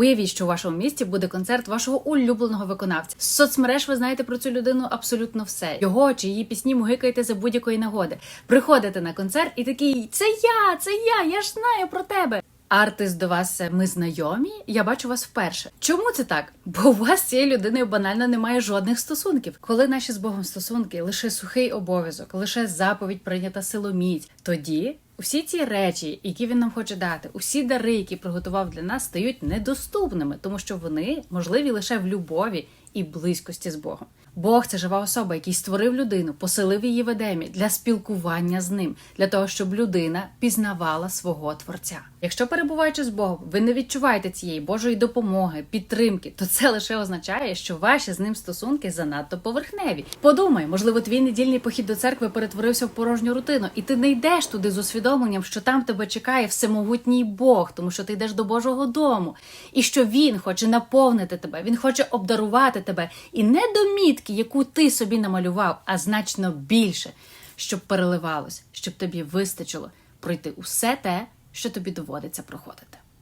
Уявіть, що у вашому місті буде концерт вашого улюбленого виконавця. З соцмереж ви знаєте про цю людину абсолютно все. Його чи її пісні мугикаєте за будь-якої нагоди. Приходите на концерт і такий: це я, це я, я ж знаю про тебе. Артист до вас е, ми знайомі, я бачу вас вперше. Чому це так? Бо у вас з цією людиною банально немає жодних стосунків. Коли наші з Богом стосунки лише сухий обов'язок, лише заповідь прийнята силоміць, тоді усі ці речі, які він нам хоче дати, усі дари, які приготував для нас, стають недоступними, тому що вони можливі лише в любові і близькості з Богом. Бог це жива особа, який створив людину, поселив її в Едемі для спілкування з ним, для того, щоб людина пізнавала свого творця. Якщо перебуваючи з Богом, ви не відчуваєте цієї Божої допомоги, підтримки, то це лише означає, що ваші з ним стосунки занадто поверхневі. Подумай, можливо, твій недільний похід до церкви перетворився в порожню рутину, і ти не йдеш туди з усвідомленням, що там тебе чекає всемогутній Бог, тому що ти йдеш до Божого дому, і що він хоче наповнити тебе, він хоче обдарувати тебе і не домітки, яку ти собі намалював, а значно більше, щоб переливалось, щоб тобі вистачило пройти усе те, що тобі доводиться проходити.